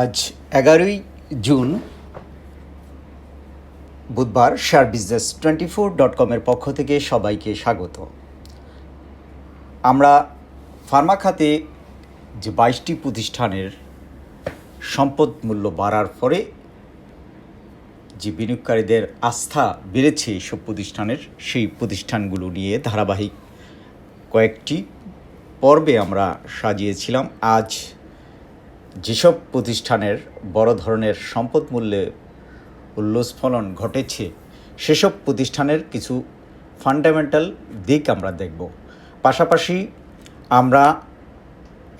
আজ এগারোই জুন, বুধবার share business twenty four dot কমের পক্ষ থেকে সবাইকে স্বাগত। আমরা ফার্মা খাতে যে বাইশটি প্রতিষ্ঠানের সম্পদ মূল্য বাড়ার পরে যে বিনিয়োগকারীদের আস্থা বেড়েছে এইসব প্রতিষ্ঠানের, সেই প্রতিষ্ঠানগুলো নিয়ে ধারাবাহিক কয়েকটি পর্বে আমরা সাজিয়েছিলাম। আজ যেসব প্রতিষ্ঠানের বড় ধরনের সম্পদ মূল্যে উল্লস্ফলন ঘটেছে, সেসব প্রতিষ্ঠানের কিছু ফান্ডামেন্টাল দিক আমরা দেখব। পাশাপাশি আমরা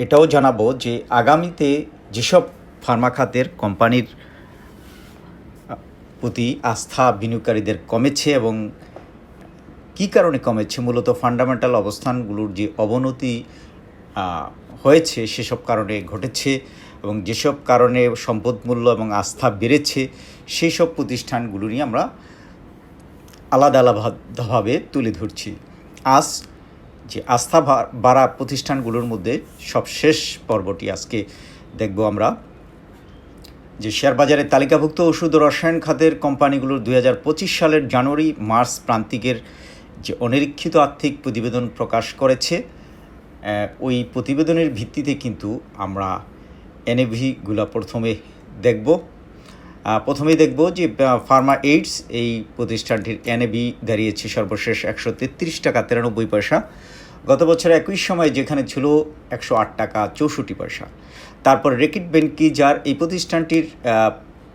এটাও জানাব যে আগামীতে যেসব ফার্মা খাতের কোম্পানির প্রতি আস্থা বিনিয়োগকারীদের কমেছে এবং কী কারণে কমেছে, মূলত ফান্ডামেন্টাল অবস্থানগুলোর যে অবনতি হয়েছে, সেসব কারণে ঘটেছে এবং যেসব কারণে সম্পদ মূল্য এবং আস্থা বেড়েছে সেই সব প্রতিষ্ঠানগুলো নিয়ে আমরা আলাদা আলাদাভাবে তুলে ধরছি। আজ যে আস্থা বাড়া প্রতিষ্ঠানগুলোর মধ্যে সবশেষ পর্বটি আজকে দেখব আমরা। যে শেয়ার বাজারে তালিকাভুক্ত ওষুধ ও রসায়ন খাতের কোম্পানিগুলোর দু হাজার পঁচিশ সালের জানুয়ারি, মার্চ প্রান্তিকের যে অনিরীক্ষিত আর্থিক প্রতিবেদন প্রকাশ করেছে ওই প্রতিবেদনের ভিত্তিতে কিন্তু আমরা এনএভিগুলো প্রথমে দেখব। প্রথমেই দেখব যে ফার্মা এইডস এই প্রতিষ্ঠানটির এনএভি দাঁড়িয়েছে সর্বশেষ একশো তেত্রিশ টাকা তিরানব্বই পয়সা। গত বছর একই সময় যেখানে ছিল একশো আট টাকা চৌষট্টি পয়সা। তারপর রেকিট বেনকি যার এই প্রতিষ্ঠানটির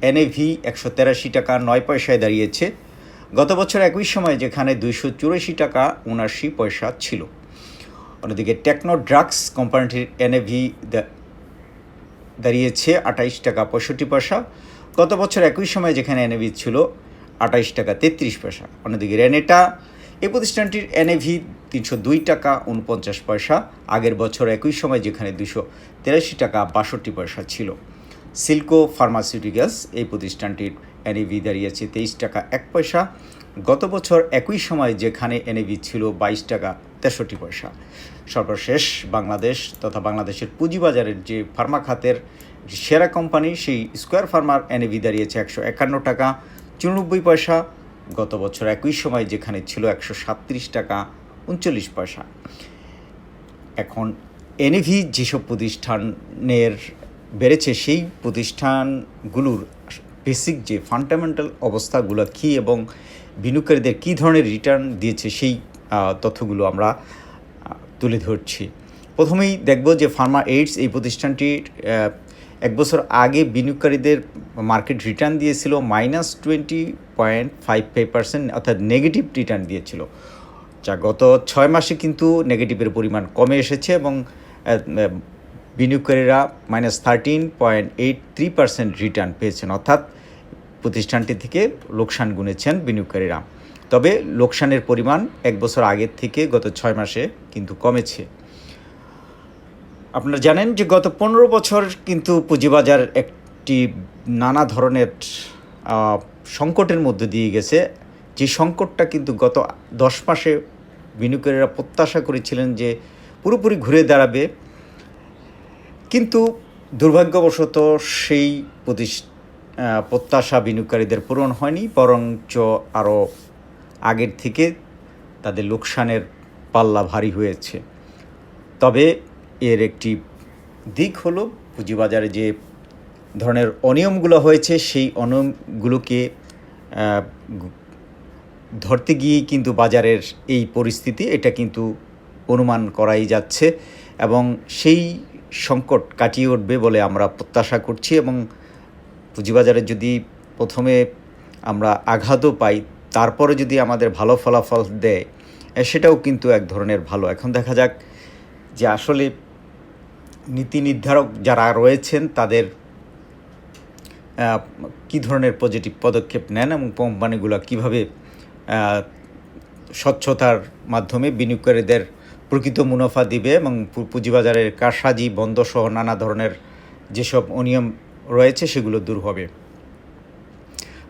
এনএভি একশো তেরাশি টাকা নয় পয়সায় দাঁড়িয়েছে। গত বছর একই সময় যেখানে দুইশো চুরাশি টাকা উনাশি পয়সা ছিল। অন্যদিকে টেকনো ড্রাগস কোম্পানিটির এনএভি দাঁড়িয়েছে আঠাইশ টাকা পঁয়ষট্টি পয়সা। গত বছর একই সময় যেখানে এনএভি ছিল আঠাইশ টাকা তেত্রিশ পয়সা। অন্যদিকে রেনেটা এই প্রতিষ্ঠানটির এনএভি তিনশো দুই টাকা উনপঞ্চাশ পয়সা। আগের বছর একই সময় যেখানে দুশো তেরাশি টাকা বাষট্টি পয়সা ছিল। সিল্কো ফার্মাসিউটিক্যালস, এই প্রতিষ্ঠানটির এনএভি দাঁড়িয়েছে তেইশ টাকা এক পয়সা। গত বছর একই সময় যেখানে এনএভি ছিল বাইশ টাকা তেষট্টি পয়সা। সর্বশেষ বাংলাদেশ তথা বাংলাদেশের পুঁজিবাজারের যে ফার্মা খাতের সেরা কোম্পানি, সেই স্কোয়ার ফার্মার এনএভি দাঁড়িয়েছে একশো একান্ন টাকা চুরানব্বই পয়সা। গত বছর একই সময় যেখানে ছিল একশো সাতত্রিশ টাকা, উনচল্লিশ পয়সা। এখন এনএভি যেসব প্রতিষ্ঠানের বেড়েছে, সেই প্রতিষ্ঠানগুলোর বেসিক যে ফান্ডামেন্টাল অবস্থাগুলো কী এবং বিনিয়োগকারীদের কী ধরনের রিটার্ন দিয়েছে, সেই তথ্যগুলো আমরা তুলে ধরছি। প্রথমেই দেখব যে ফার্মা এইডস এই প্রতিষ্ঠানটির এক বছর আগে বিনিয়োগকারীদের মার্কেট রিটার্ন দিয়েছিল minus twenty point five five percent অর্থাৎ নেগেটিভ রিটার্ন দিয়েছিল। যা গত ছয় মাসে কিন্তু নেগেটিভের পরিমাণ কমে এসেছে এবং বিনিয়োগকারীরা minus thirteen point eight three percent return পেয়েছেন। অর্থাৎ প্রতিষ্ঠানটি থেকে লোকসান গুনেছেন বিনিয়োগকারীরা। তবে লোকসানের পরিমাণ এক বছর আগের থেকে গত ছয় মাসে কিন্তু কমেছে। আপনারা জানেন যে গত পনেরো বছর কিন্তু পুঁজিবাজার একটি নানা ধরনের সংকটের মধ্যে দিয়ে গেছে। যে সংকটটা কিন্তু গত দশ মাসে বিনিয়োগকারীরা প্রত্যাশা করেছিলেন যে পুরোপুরি ঘুরে দাঁড়াবে। কিন্তু দুর্ভাগ্যবশত সেই প্রতিষ- আহ, প্রত্যাশা বিনিয়োগকারীদের পূরণ হয়নি বরঞ্চ আরও আগের থেকে তাদের লোকসানের পাল্লা ভারী হয়েছে। তবে এর একটি দিক হলো পুঁজিবাজারে যে ধরনের অনিয়মগুলো হয়েছে, সেই অনিয়মগুলোকে ধরতে গিয়েই কিন্তু বাজারের এই পরিস্থিতি, এটা কিন্তু অনুমান করাই যাচ্ছে এবং সেই সংকট কাটিয়ে উঠবে বলে আমরা প্রত্যাশা করছি এবং পুঁজিবাজারে যদি প্রথমে আমরা আঘাতও পাই তারপরে যদি আমাদের ভালো ফলাফল দেয় সেটাও কিন্তু এক ধরনের ভালো। এখন দেখা যাক যে আসলে নীতি নির্ধারক যারা রয়েছেন, তাদের কী ধরনের পজিটিভ পদক্ষেপ নেন এবং কোম্পানিগুলো কীভাবে স্বচ্ছতার মাধ্যমে বিনিয়োগকারীদের প্রকৃত মুনাফা দিবে এবং পুঁজিবাজারের কারসাজি বন্ধসহ নানা ধরনের যেসব অনিয়ম রয়েছে, সেগুলো দূর হবে।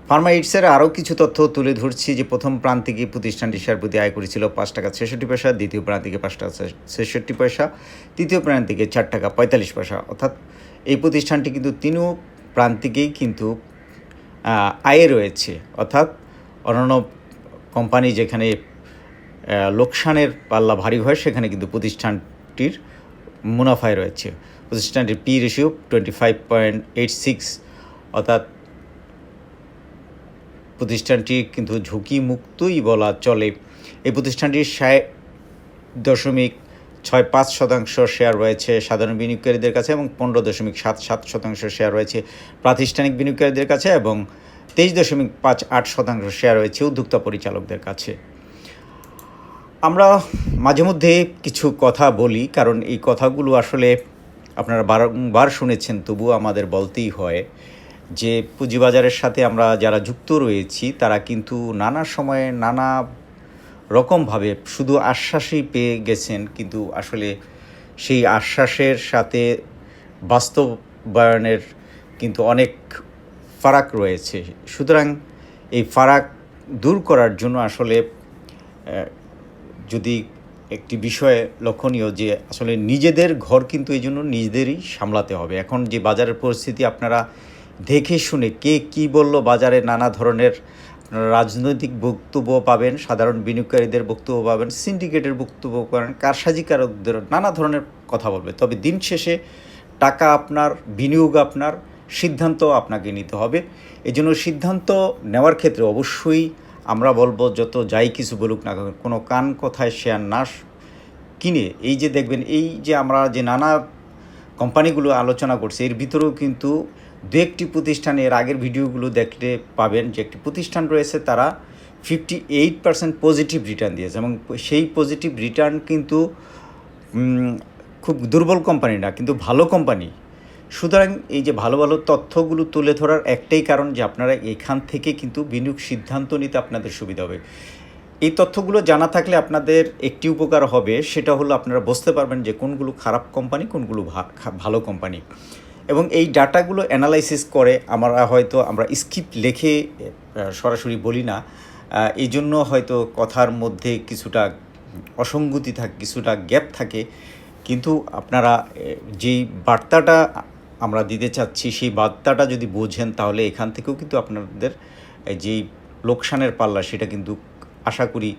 ফার্মাইটসের আরও কিছু তথ্য তুলে ধরছি যে প্রথম প্রান্তিকে প্রতিষ্ঠানটি শেয়ার প্রতি আয় করেছিল পাঁচ টাকা ছেষট্টি পয়সা, দ্বিতীয় প্রান্তিকে পাঁচ টাকা ছেষট্টি পয়সা, তৃতীয় প্রান্তিকে চার টাকা পঁয়তাল্লিশ পয়সা। অর্থাৎ এই প্রতিষ্ঠানটি কিন্তু তিনও প্রান্তিকেই কিন্তু আয়ে রয়েছে। অর্থাৎ অন্যান্য কোম্পানি যেখানে লোকসানের পাল্লা ভারী হয়, সেখানে কিন্তু প্রতিষ্ঠানটির মুনাফায় রয়েছে। প্রতিষ্ঠানটির P ratio twenty five point eight six অর্থাৎ প্রতিষ্ঠানটি কিন্তু ঝুঁকি মুক্তই বলা চলে। এই প্রতিষ্ঠানটির ষাট দশমিক ছয় পাঁচ শতাংশ শেয়ার রয়েছে সাধারণ বিনিয়োগকারীদের কাছে এবং পনেরো দশমিক সাত সাত শতাংশ শেয়ার রয়েছে প্রাতিষ্ঠানিক বিনিয়োগকারীদের কাছে এবং তেইশ দশমিক পাঁচ আট শতাংশ শেয়ার রয়েছে উদ্যোক্তা পরিচালকদের কাছে। আমরা মাঝে মধ্যে কিছু কথা বলি, কারণ এই কথাগুলো আসলে আপনারা বারংবার শুনেছেন, তবুও আমাদের বলতেই হয়। যে পুঁজিবাজারের সাথে আমরা যারা যুক্ত রয়েছি, তারা কিন্তু নানা সময়ে নানা রকমভাবে শুধু আশ্বাসই পেয়ে গেছেন, কিন্তু আসলে সেই আশ্বাসের সাথে বাস্তবায়নের কিন্তু অনেক ফারাক রয়েছে। সুতরাং এই ফারাক দূর করার জন্য আসলে যদি একটি বিষয়ে লক্ষণীয় যে আসলে নিজেদের ঘর কিন্তু এই জন্য নিজেদেরই সামলাতে হবে। এখন যে বাজারের পরিস্থিতি আপনারা দেখে শুনে কে কি বলল বাজারে নানা ধরনের রাজনৈতিক বক্তব্য পাবেন, সাধারণ বিনিয়োগকারীদের বক্তব্য পাবেন, সিন্ডিকেটের বক্তব্য পাবেন, কারসাজিকারকদের নানা ধরনের কথা বলবে। তবে দিন শেষে টাকা আপনার, বিনিয়োগ আপনার, সিদ্ধান্ত আপনাকে নিতে হবে। এই জন্য সিদ্ধান্ত নেওয়ার ক্ষেত্রে অবশ্যই আমরা বলব, যত যাই কিছু বলুক না কোনো কান কথায় শেয়ার না কিনে। এই যে দেখবেন, এই যে আমরা যে নানা কোম্পানিগুলো আলোচনা করছি, এর ভিতরেও কিন্তু দু একটি প্রতিষ্ঠানে এর আগের ভিডিওগুলো দেখলে পাবেন যে একটি প্রতিষ্ঠান রয়েছে তারা fifty eight percent positive return দিয়েছে এবং সেই পজিটিভ রিটার্ন কিন্তু খুব দুর্বল কোম্পানি না, কিন্তু ভালো কোম্পানি সুতরাং এই যে ভালো ভালো তথ্যগুলো তুলে ধরার একটাই কারণ যে আপনারা এখান থেকে কিন্তু বিনিয়োগ সিদ্ধান্ত নিতে আপনাদের সুবিধা হবে। এই তথ্যগুলো জানা থাকলে আপনাদের একটি উপকার হবে, সেটা হলো আপনারা বুঝতে পারবেন যে কোনগুলো খারাপ কোম্পানি কোনগুলো ভালো কোম্পানি এবং এই ডাটাগুলো অ্যানালাইসিস করে আমরা হয়তো আমরা স্কিপ লেখে সরাসরি বলি না। এই জন্য হয়তো কথার মধ্যে কিছুটা অসঙ্গতি থাকে, কিছুটা গ্যাপ থাকে। কিন্তু আপনারা যেই বার্তাটা আমরা দিতে চাচ্ছি, সেই বার্তাটা যদি বোঝেন, তাহলে এখান থেকেও কিন্তু আপনাদের যেই লোকসানের পাল্লা, সেটা কিন্তু আশা করি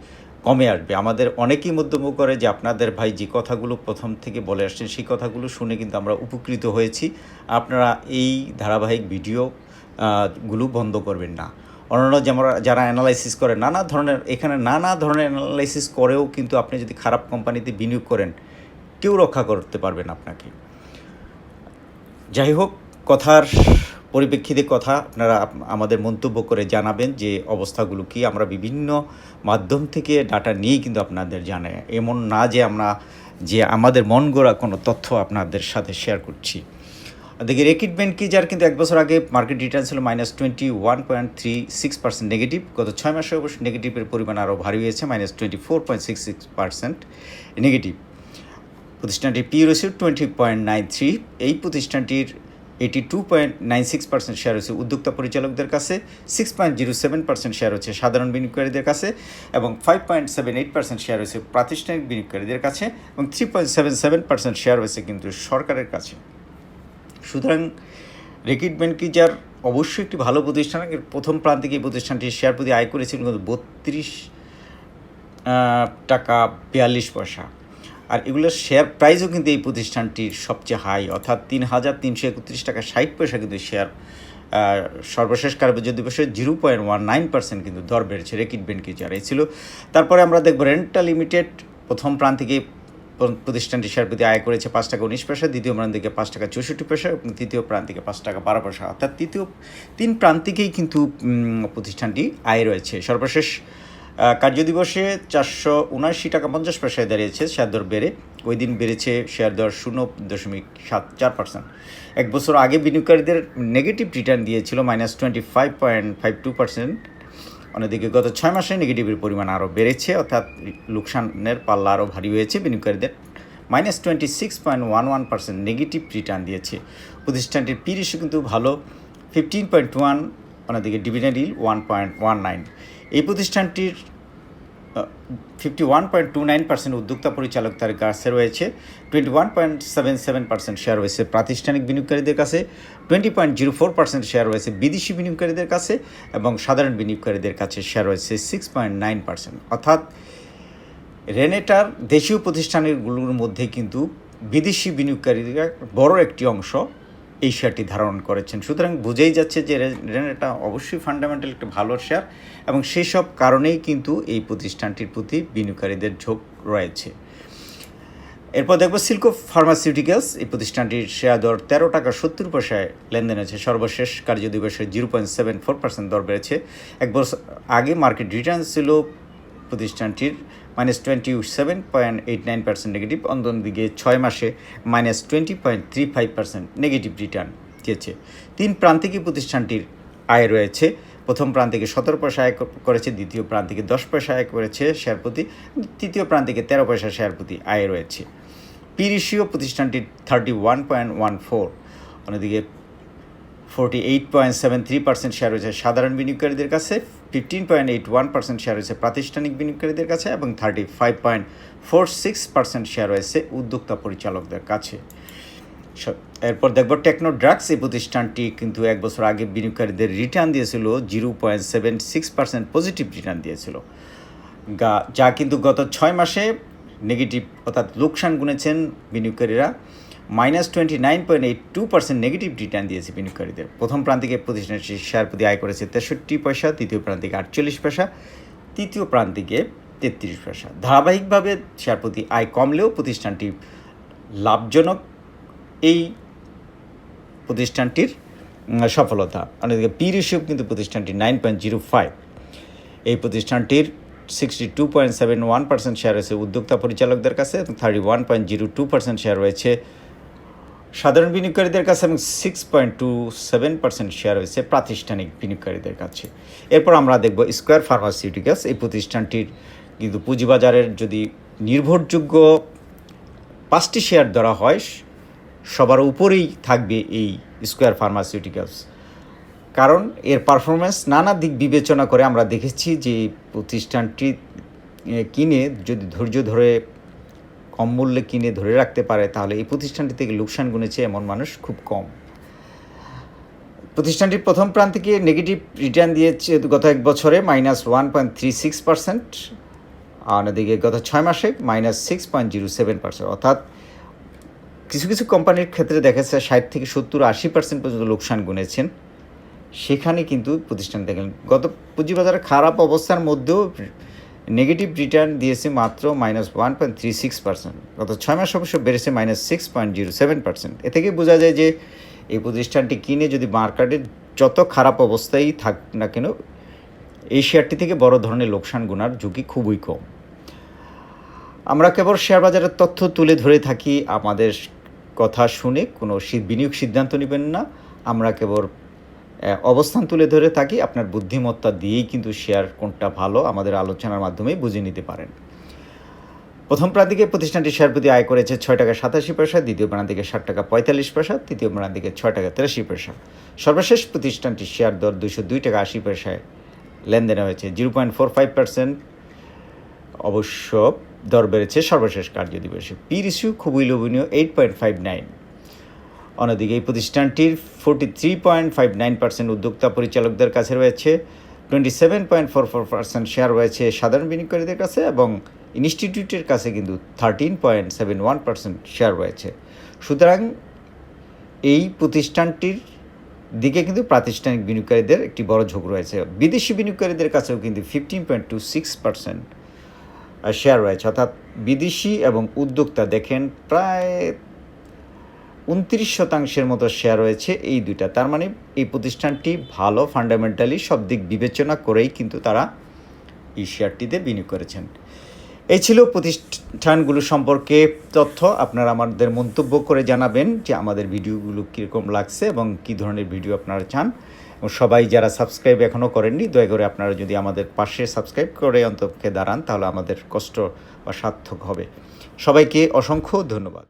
কমে আসবে। আমাদের অনেকেই মন্তব্য করে যে আপনাদের ভাই যে কথাগুলো প্রথম থেকে বলে আসছেন, সেই কথাগুলো শুনে কিন্তু আমরা উপকৃত হয়েছি। আপনারা এই ধারাবাহিক ভিডিও গুলো বন্ধ করবেন না। অন্যান্য যেমন যারা অ্যানালাইসিস করে, নানা ধরনের, এখানে নানা ধরনের অ্যানালাইসিস করেও কিন্তু আপনি যদি খারাপ কোম্পানিতে বিনিয়োগ করেন, কেউ রক্ষা করতে পারবেন আপনাকে। যাই হোক, কথার পরিপ্রেক্ষিতে কথা আপনারা আমাদের মন্তব্য করে জানাবেন যে অবস্থাগুলো কি। আমরা বিভিন্ন মাধ্যম থেকে ডাটা নিয়ে কিন্তু আপনাদের জানাই। এমন না যে আমরা যে আমাদের মন গড়া কোনো তথ্য আপনাদের সাথে শেয়ার করছি। দেখি রেকিট ব্যাংক কি, যার কিন্তু এক বছর আগে মার্কেট রিটার্ন ছিল minus twenty one point three six percent negative গত ছয় মাসে অবশ্য নেগেটিভের পরিমাণ আরও ভারী হয়েছে minus twenty four point six six percent negative প্রতিষ্ঠানটির P ratio twenty point nine three এই প্রতিষ্ঠানটির eighty two point nine six percent share হচ্ছে উদ্যোক্তা পরিচালকদের কাছে six point zero seven percent share হচ্ছে সাধারণ বিনিয়োগকারীদের কাছে এবং five point seven eight percent share হচ্ছে প্রাতিষ্ঠানিক বিনিয়োগকারীদের কাছে এবং three point seven seven percent share হচ্ছে কিন্তু সরকারের কাছে। সুতরাং রেকিট ব্যাংকিজার অবশ্যই একটি ভালো প্রতিষ্ঠান প্রথম প্রান্তিক এই প্রতিষ্ঠানটি শেয়ার প্রতি আয় করেছিল কিন্তু বত্রিশ টাকা বিয়াল্লিশ পয়সা। আর এগুলোর শেয়ার প্রাইসও কিন্তু এই প্রতিষ্ঠানটির সবচেয়ে হাই অর্থাৎ তিন হাজার তিনশো একত্রিশ টাকা ষাট পয়সা কিন্তু শেয়ার সর্বশেষ কার্যদিবসে দিবসে zero point one nine percent কিন্তু দর বেড়েছে রেকিট বেনকিজার এই ছিল। তারপরে আমরা দেখব রেন্টাল লিমিটেড প্রথম প্রান্ত থেকে প্রতিষ্ঠানটি শেয়ার প্রতি আয় করেছে পাঁচ টাকা উনিশ পয়সা, দ্বিতীয় প্রান্তিকে পাঁচ টাকা চৌষট্টি পয়সা এবং তৃতীয় প্রান্তিকে পাঁচ টাকা বারো পয়সা। অর্থাৎ তৃতীয়, তিন প্রান্তিকেই কিন্তু প্রতিষ্ঠানটি আয় রয়েছে। সর্বশেষ কার্যদিবসে চারশো উনআশি টাকা পঞ্চাশ পয়সায় দাঁড়িয়েছে শেয়ার দর বেড়ে। ওই দিন বেড়েছে শেয়ার দর শূন্য দশমিক সাত চার পার্সেন্ট এক বছর আগে বিনিয়োগকারীদের নেগেটিভ রিটার্ন দিয়েছিল minus twenty five point five two percent অন্যদিকে গত ছয় মাসে নেগেটিভের পরিমাণ আরও বেড়েছে, অর্থাৎ লোকসানের পাল্লা আরও ভারী হয়েছে বিনিয়োগকারীদের। Minus twenty six point one one percent negative return দিয়েছে। প্রতিষ্ঠানটির পি কিন্তু ভালো ফিফটিন পয়েন্ট ওয়ান অন্যদিকে dividend yield one point one nine এই প্রতিষ্ঠানটির fifty one point two nine percent উদ্যোক্তা পরিচালক তার কাছে রয়েছে twenty one point seven seven percent share রয়েছে প্রাতিষ্ঠানিক বিনিয়োগকারীদের কাছে twenty point zero four percent share রয়েছে বিদেশি বিনিয়োগকারীদের কাছে এবং সাধারণ বিনিয়োগকারীদের কাছে শেয়ার রয়েছে সিক্স পয়েন্ট নাইন পার্সেন্ট অর্থাৎ রেনেটার দেশীয় প্রতিষ্ঠানগুলোর মধ্যে কিন্তু বিদেশি বিনিয়োগকারীরা বড় একটি অংশ এই শেয়ারটি ধারণ করেছেন। সুতরাং বুঝেই যাচ্ছে যে রেনেটা অবশ্যই ফান্ডামেন্টাল একটা ভালো শেয়ার এবং সেই সব কারণেই কিন্তু এই প্রতিষ্ঠানটির প্রতি বিনিয়োগকারীদের ঝোঁক রয়েছে। এরপর দেখব সিল্কো ফার্মাসিউটিক্যালস এই প্রতিষ্ঠানটির শেয়ার দর তেরো টাকা সত্তর পয়সায় লেনদেন হয়েছে। সর্বশেষ কার্য দিবসে zero point seven four percent দর বেড়েছে। এক বছর আগে মার্কেট রিটার্ন ছিল প্রতিষ্ঠানটির minus twenty seven point eight nine percent negative অন্যদিকে ছয় মাসে minus twenty point three five percent negative return দিয়েছে। তিন প্রান্তিকই প্রতিষ্ঠানটির আয় রয়েছে। প্রথম প্রান্তিকে সতেরো পয়সা আয় করেছে, দ্বিতীয় প্রান্তিকে দশ পয়সা আয় করেছে শেয়ার প্রতি, তৃতীয় প্রান্তিকে তেরো পয়সা শেয়ার প্রতি আয় রয়েছে। পি রেশিও প্রতিষ্ঠানটির thirty one point one four, অন্যদিকে forty eight point seven three percent share রয়েছে সাধারণ বিনিয়োগকারীদের কাছে। Fifteen point eight one percent share রয়েছে প্রাতিষ্ঠানিক বিনিয়োগকারীদের কাছে এবং thirty five point four six percent share রয়েছে উদ্যোক্তা পরিচালকদের কাছে। এরপর দেখব টেকনো ড্রাগস এই প্রতিষ্ঠানটি কিন্তু এক বছর আগে বিনিয়োগকারীদের রিটার্ন দিয়েছিল zero point seven six percent positive return দিয়েছিল। যা কিন্তু গত ছয় মাসে নেগেটিভ অর্থাৎ লোকসান গুনেছেন বিনিয়োগকারীরা। Minus twenty nine point eight two percent negative return দিয়েছে বিনিয়োগকারীদের। প্রথম প্রান্তিকে প্রতিষ্ঠানটি শেয়ার প্রতি আয় করেছে তেষট্টি পয়সা তৃতীয় প্রান্তিকে আটচল্লিশ পয়সা, তৃতীয় প্রান্তিকে তেত্রিশ পয়সা। ধারাবাহিকভাবে শেয়ার প্রতি আয় কমলেও প্রতিষ্ঠানটি লাভজনক। এই প্রতিষ্ঠানটির সফলতা। অন্যদিকে পি রেশিও কিন্তু প্রতিষ্ঠানটি নাইন পয়েন্ট জিরো ফাইভ। এই প্রতিষ্ঠানটির sixty two point seven one percent share রয়েছে উদ্যোক্তা পরিচালকদের কাছে এবং thirty one point zero two percent share রয়েছে সাধারণ বিনিয়োগকারীদের কাছে এবং six point two seven percent share রয়েছে প্রাতিষ্ঠানিক বিনিয়োগকারীদের কাছে। এরপর আমরা দেখব স্কোয়ার ফার্মাসিউটিক্যালস এই প্রতিষ্ঠানটির কিন্তু পুঁজিবাজারের যদি নির্ভরযোগ্য পাঁচটি শেয়ার ধরা হয়, সবার উপরেই থাকবে এই স্কোয়ার ফার্মাসিউটিক্যালস কারণ এর পারফরমেন্স নানা দিক বিবেচনা করে আমরা দেখেছি যে প্রতিষ্ঠানটি কিনে যদি ধৈর্য ধরে কম মূল্যে কিনে ধরে রাখতে পারে, তাহলে এই প্রতিষ্ঠানটি থেকে লোকসান গুনেছে এমন মানুষ খুব কম। প্রতিষ্ঠানটির প্রথম প্রান্তিকে নেগেটিভ রিটার্ন দিয়েছে গত এক বছরে minus one point three six percent অন্যদিকে গত ছয় মাসে minus six point zero seven percent অর্থাৎ কিছু কিছু কোম্পানির ক্ষেত্রে দেখা যাচ্ছে ষাট থেকে সত্তর আশি পার্সেন্ট পর্যন্ত লোকসান গুনেছেন। সেখানে কিন্তু প্রতিষ্ঠান দেখেন, গত পুঁজিবাজারে খারাপ অবস্থার মধ্যেও নেগেটিভ রিটার্ন দিয়েছে মাত্র minus one point three six percent গত ছয় মাস অবশ্য বেড়েছে minus six point zero seven percent এ থেকে বোঝা যায় যে এই প্রতিষ্ঠানটি কিনে যদি মার্কেটে যত খারাপ অবস্থায় থাক না কেন এই শেয়ারটি থেকে বড় ধরনের লোকসান গুনার ঝুঁকি খুবই কম। আমরা কেবল শেয়ার বাজারের তথ্য তুলে ধরে থাকি, আমাদের কথা শুনে কোনো বিনিয়োগ সিদ্ধান্ত নেবেন না। আমরা কেবল অবস্থান তুলে ধরে থাকি, আপনার বুদ্ধিমত্তা দিয়েই কিন্তু শেয়ার কোনটা ভালো আমাদের আলোচনার মাধ্যমেই বুঝে নিতে পারেন। প্রথম প্রান্তিকে প্রতিষ্ঠানটি শেয়ার প্রতি আয় করেছে ছয় টাকা সাতাশি পয়সা, দ্বিতীয় প্রান্তিকে ষাট টাকা পঁয়তাল্লিশ পয়সা, তৃতীয় প্রান্তিকে ছয় টাকা তেরাশি পয়সা। সর্বশেষ প্রতিষ্ঠানটি শেয়ার দর দুশো দুই টাকা আশি পয়সায় লেনদেন হয়েছে, zero point four five percent. অবশ্য দর বেড়েছে সর্বশেষ কার্য দিবসে পি রিসিউ খুবই লোভনীয় এইট পয়েন্ট ফাইভ নাইন অন্যদিকে এই প্রতিষ্ঠানটির forty three point five nine percent উদ্যোক্তা পরিচালকদের কাছে রয়েছে twenty seven point four four percent share রয়েছে সাধারণ বিনিয়োগকারীদের কাছে এবং ইনস্টিটিউটের কাছে কিন্তু thirteen point seven one percent share রয়েছে। সুতরাং এই প্রতিষ্ঠানটির দিকে কিন্তু প্রাতিষ্ঠানিক বিনিয়োগকারীদের একটি বড় ঝোঁক রয়েছে। বিদেশি বিনিয়োগকারীদের কাছেও কিন্তু fifteen point two six percent share রয়েছে। অর্থাৎ বিদেশি এবং উদ্যোক্তা দেখেন প্রায় উনত্রিশ শতাংশের মতো শেয়ার রয়েছে এই দুইটা। তার মানে এই প্রতিষ্ঠানটি ভালো ফান্ডামেন্টালি সব দিক বিবেচনা করেই কিন্তু তারা এই শেয়ারটিতে বিনিয়োগ করেছেন। এই ছিল প্রতিষ্ঠানগুলো সম্পর্কে তথ্য। আপনারা আমাদের মন্তব্য করে জানাবেন যে আমাদের ভিডিওগুলো কীরকম লাগছে এবং কী ধরনের ভিডিও আপনারা চান। এবং সবাই যারা সাবস্ক্রাইব এখনও করেননি, দয়া করে আপনারা যদি আমাদের পাশে সাবস্ক্রাইব করে অন্তপক্ষে দাঁড়ান, তাহলে আমাদের কষ্ট বা সার্থক হবে। সবাইকে অসংখ্য ধন্যবাদ।